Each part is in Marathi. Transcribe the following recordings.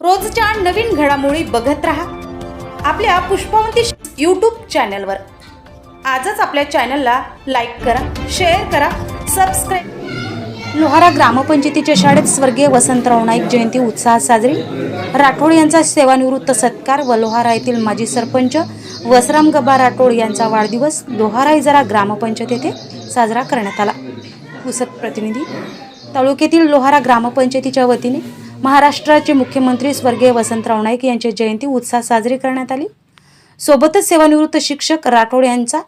रोजच्या नवीन घडामोडी बघत राहा. आपल्या पुष्पवंती यूट्यूब चॅनलवर आजच आपल्या चॅनलला लाईक करा शेअर करा सबस्क्राईब लोहारा ग्रामपंचायतीच्या शाळेत स्वर्गीय वसंतराव नाईक जयंती उत्साहात साजरी. राठोड यांचा सेवानिवृत्त सत्कार व लोहारा येथील माजी सरपंच वसराम गबा राठोड यांचा वाढदिवस लोहारा इजारा ग्रामपंचायत येथे साजरा करण्यात आला. पुसत प्रतिनिधी तालुक्यातील लोहारा ग्रामपंचायतीच्या वतीने महाराष्ट्राचे मुख्यमंत्री स्वर्गीय वसंतराव नाईक यांची जयंती उत्साहात साजरी करण्यात आली. सोबतच सेवानिवृत्त शिक्षक राठोड यांचा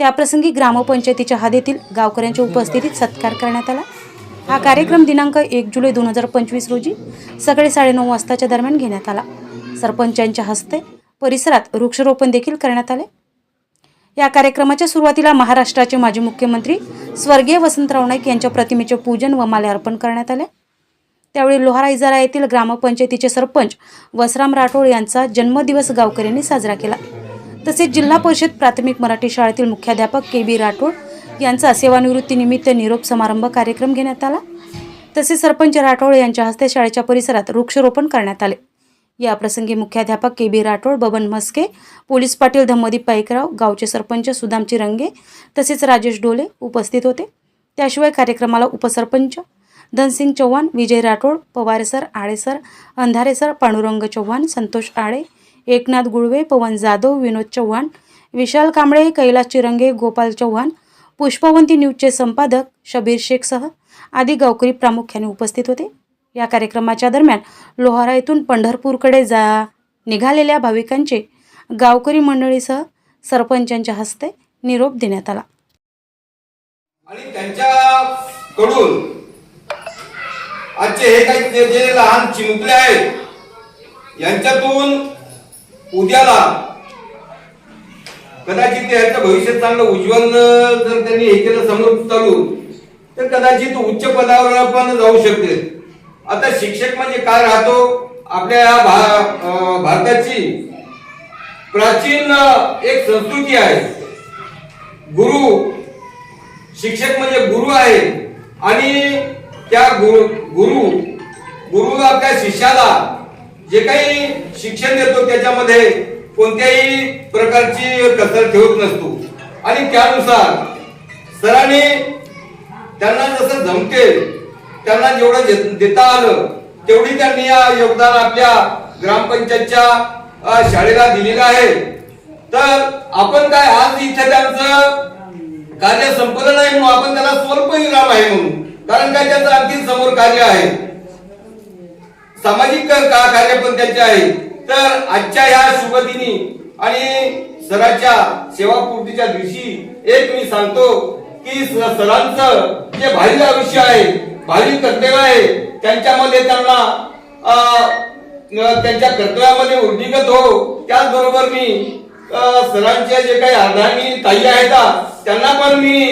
त्याप्रसंगी ग्रामपंचायतीच्या हद्दीतील गावकऱ्यांच्या उपस्थितीत सत्कार करण्यात आला. हा कार्यक्रम दिनांक एक जुलै दोन हजार पंचवीस रोजी सकाळी साडेनऊ वाजताच्या दरम्यान घेण्यात आला. सरपंचांच्या हस्ते परिसरात वृक्षारोपण देखील करण्यात आले. या कार्यक्रमाच्या सुरुवातीला महाराष्ट्राचे माजी मुख्यमंत्री स्वर्गीय वसंतराव नाईक यांच्या प्रतिमेचे पूजन व माल्यार्पण अर्पण करण्यात आले. त्यावेळी लोहारा इजारा येथील ग्रामपंचायतीचे सरपंच वसराम राठोड यांचा जन्मदिवस गावकऱ्यांनी साजरा केला. तसेच जिल्हा परिषद प्राथमिक मराठी शाळेतील मुख्याध्यापक के बी राठोड यांचा सेवानिवृत्तीनिमित्त निरोप समारंभ कार्यक्रम घेण्यात आला. तसेच सरपंच राठोड यांच्या हस्ते शाळेच्या परिसरात वृक्षारोपण करण्यात आले. या प्रसंगी मुख्याध्यापक K B Rathod Baban Mhaske police Patil Dhammadeep Paikrao गावचे सरपंच सुदामची रंगे तसेच राजेश डोले उपस्थित होते. त्याशिवाय कार्यक्रमाला उपसरपंच Dhansing Chavan Vijay Rathod Pawar sir Ale sir Andhare sir Pandurang Chavan Santosh Ale Eknath Gulve Pawan Jadhav Vinod Chavan Vishal Kamble Kailas Chirange Gopal Chavan Pushpavanti न्यूजचे संपादक शबीर शेखसह आदी गावकरी प्रामुख्याने उपस्थित होते. या कार्यक्रमाच्या दरम्यान लोहारा येथून पंढरपूरकडे जा निघालेल्या भाविकांचे गावकरी मंडळीसह सरपंचांच्या हस्ते निरोप देण्यात आला. आणि त्यांच्याकडून आजचे हे काही जे जे लहान चिमुकले आहेत यांच्यातून उद्याला कदाचित यांचं भविष्य चांगलं उज्ज्वल जर त्यांनी हे केलं समोर चालून तर कदाचित उच्च पदावर पण जाऊ शकते. आता शिक्षक म्हणजे काय राहतो? आपल्या या भा- भारताची प्राचीन एक संस्कृती आहे. गुरु शिक्षक म्हणजे गुरु आहे. आणि त्या गुरु गुरु गुरु आपल्या शिष्याला जे काही शिक्षण देतो त्याच्यामध्ये कोणत्याही प्रकारची कसर ठेवत नसतो. आणि त्यानुसार सरांनी त्यांना जसं धमकेल त्यांना जेवढं देता आलं तेवढी त्यांनी या योगदान आपल्या ग्रामपंचायतच्या शाळेला दिलेलं आहे. तर आपण काय आज इथे त्यांचं कार्य संपलं नाही म्हणून आपण त्याला स्वल्प विराम आहे म्हणून. कारण काय त्यांचं अगदी समोर कार्य आहे? सामाजिक का का- कार्य पण त्यांचे आहे? तर आजच्या ह्या शुभदिनी आणि सराच्या सेवापूर्तीच्या दिवशी एक मी सांगतो की स- सरांचं जे भारी आयुष्य आहे भारी कर्तव्य आहे त्यांच्यामध्ये त्यांना त्यांच्या कर्तव्यामध्ये उर्जिगत हो. त्याचबरोबर मी सरांच्या जे काही अर्धांगी ताई आहेत त्यांना पण मी